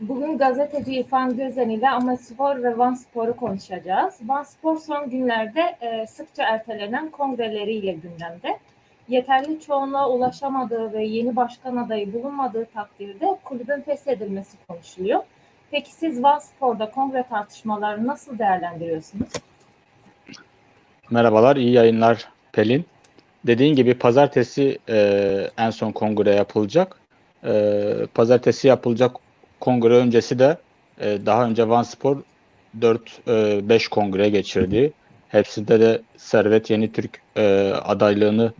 Bugün gazeteci İrfan Gözen ile Amaspor ve Van Spor'u konuşacağız. Van Spor son günlerde e, sıkça ertelenen kongreleriyle gündemde. Yeterli çoğunluğa ulaşamadığı ve yeni başkan adayı bulunmadığı takdirde kulübün feshedilmesi konuşuluyor. Peki siz Van Spor'da kongre tartışmalarını nasıl değerlendiriyorsunuz? Merhabalar, iyi yayınlar Pelin. Dediğin gibi pazartesi e, en son kongre yapılacak. E, pazartesi yapılacak kongre öncesi de e, daha önce Van Spor 4-5 kongre geçirdi. Hepsinde de Servet Yeni Türk e, adaylığını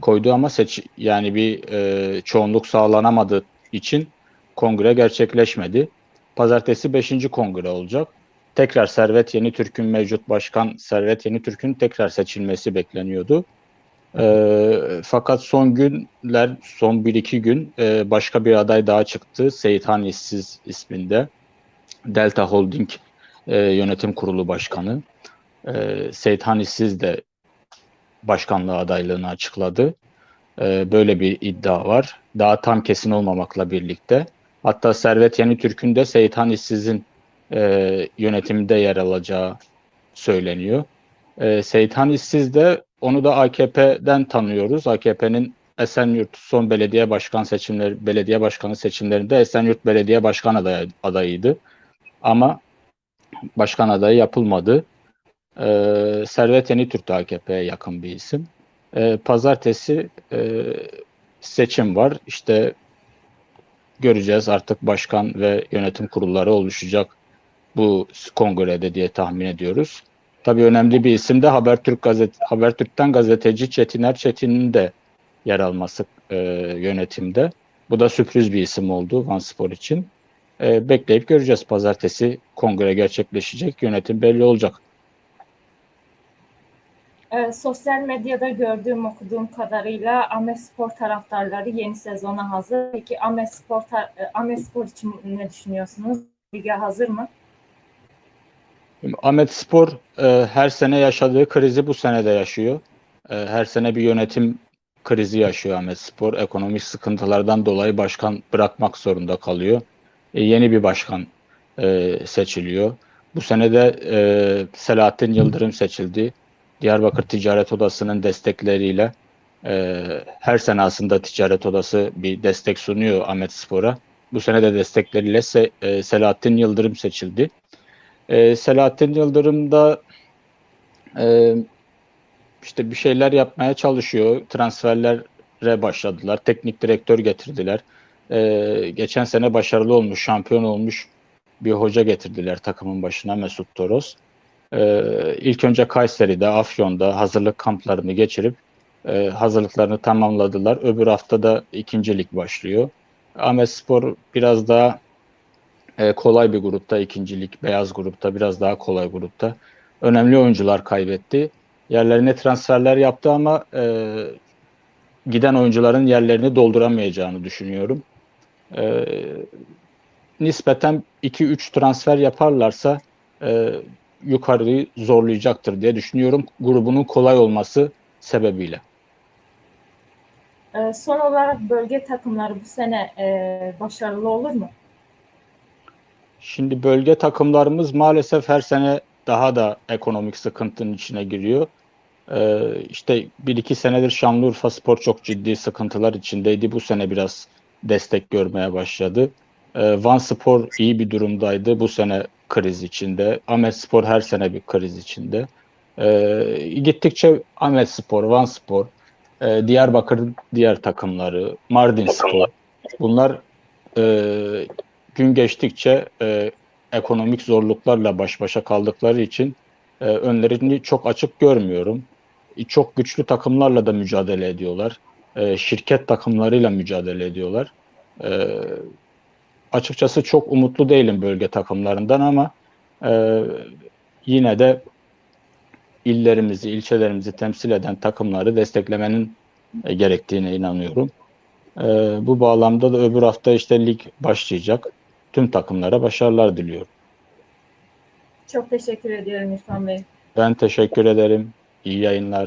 koydu ama seç yani bir e, çoğunluk sağlanamadığı için kongre gerçekleşmedi. Pazartesi 5. kongre olacak. Tekrar Servet Yeni Türk'ün mevcut başkan Servet Yeni Türk'ün tekrar seçilmesi bekleniyordu. E, fakat son günler, son 1-2 gün e, başka bir aday daha çıktı. Seyithan İşsiz isminde. Delta Holding e, Yönetim Kurulu Başkanı. E, Seyithan İşsiz de başkanlığı adaylığını açıkladı. E, böyle bir iddia var. Daha tam kesin olmamakla birlikte. Hatta Servet Yeni Türk'ün de Seyithan İşsiz'in e, yönetiminde yer alacağı söyleniyor. E, Seyithan İşsiz de onu da AKP'den tanıyoruz. AKP'nin Esenyurt son belediye başkan seçimleri, belediye başkanı seçimlerinde Esenyurt Belediye Başkan adayı, adayıydı. Ama başkan adayı yapılmadı. Ee, Servet Yenitürk de AKP'ye yakın bir isim. Ee, pazartesi e, seçim var. İşte göreceğiz artık başkan ve yönetim kurulları oluşacak bu kongrede diye tahmin ediyoruz. Tabii önemli bir isim de Habertürk gazet Habertürk'ten gazeteci Çetiner Çetin'in de yer alması e, yönetimde. Bu da sürpriz bir isim oldu Van Spor için. E, bekleyip göreceğiz. Pazartesi kongre gerçekleşecek. Yönetim belli olacak. E, sosyal medyada gördüğüm, okuduğum kadarıyla Amespor taraftarları yeni sezona hazır. Peki Amespor, Amespor için ne düşünüyorsunuz? Lige hazır mı? Ahmet Spor e, her sene yaşadığı krizi bu sene de yaşıyor. E, her sene bir yönetim krizi yaşıyor Ahmet Spor. Ekonomik sıkıntılardan dolayı başkan bırakmak zorunda kalıyor. E, yeni bir başkan e, seçiliyor. Bu sene de e, Selahattin Yıldırım seçildi. Diyarbakır Ticaret Odası'nın destekleriyle e, her sene aslında Ticaret Odası bir destek sunuyor Ahmet Spor'a. Bu sene de destekleriyle Se, e, Selahattin Yıldırım seçildi. E, Selahattin Yıldırım da e, işte bir şeyler yapmaya çalışıyor. Transferlere başladılar. Teknik direktör getirdiler. E, geçen sene başarılı olmuş, şampiyon olmuş bir hoca getirdiler takımın başına Mesut Toros. E, ilk önce Kayseri'de, Afyon'da hazırlık kamplarını geçirip e, hazırlıklarını tamamladılar. Öbür hafta da ikincilik başlıyor. Ahmet Spor biraz daha e, kolay bir grupta, ikincilik beyaz grupta, biraz daha kolay grupta. Önemli oyuncular kaybetti. Yerlerine transferler yaptı ama e, giden oyuncuların yerlerini dolduramayacağını düşünüyorum. E, nispeten 2-3 transfer yaparlarsa e, yukarıyı zorlayacaktır diye düşünüyorum. Grubunun kolay olması sebebiyle. E, son olarak bölge takımları bu sene e, başarılı olur mu? Şimdi bölge takımlarımız maalesef her sene daha da ekonomik sıkıntının içine giriyor. Ee, işte bir iki senedir Şanlıurfa Spor çok ciddi sıkıntılar içindeydi. Bu sene biraz destek görmeye başladı. Ee, Van Spor iyi bir durumdaydı. Bu sene kriz içinde. Ahmet Spor her sene bir kriz içinde. Ee, gittikçe Ahmet Spor, Van Spor, e, Diyarbakır diğer takımları, Mardin Spor bunlar e, gün geçtikçe e, ekonomik zorluklarla baş başa kaldıkları için e, önlerini çok açık görmüyorum. E, çok güçlü takımlarla da mücadele ediyorlar. E, şirket takımlarıyla mücadele ediyorlar. E, açıkçası çok umutlu değilim bölge takımlarından ama e, yine de illerimizi, ilçelerimizi temsil eden takımları desteklemenin e, gerektiğine inanıyorum. E, bu bağlamda da öbür hafta işte lig başlayacak. Tüm takımlara başarılar diliyorum. Çok teşekkür ediyorum İrfan Bey. Ben teşekkür ederim. İyi yayınlar.